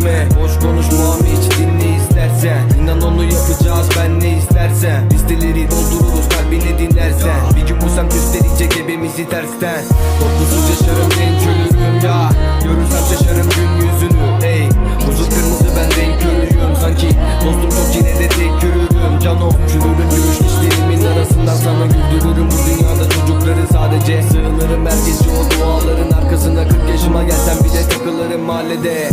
kime Boş konuşmam hiç dinle istersen. İnan onu yapacağız ben ne istersen. Biz Listeleri doldururuz kalbini dinlersen. Bir gün bu sen gösterecek hepimizi tersten. Korkusuz yaşarım genç ölürüm ya Görürsem şaşarım gün yüzünü. Ey Buzul kırmızı ben renk görüyorum. Sanki Dostum yok yine de tek görürüm Cano Çürürüm gümüş dişlerimin arasından sana güldürürüm. Bu dünyada çocukları sadece Sığınırım. Herkes o duaların arkasına 40 yaşıma gelsen bile takılırım mahallede.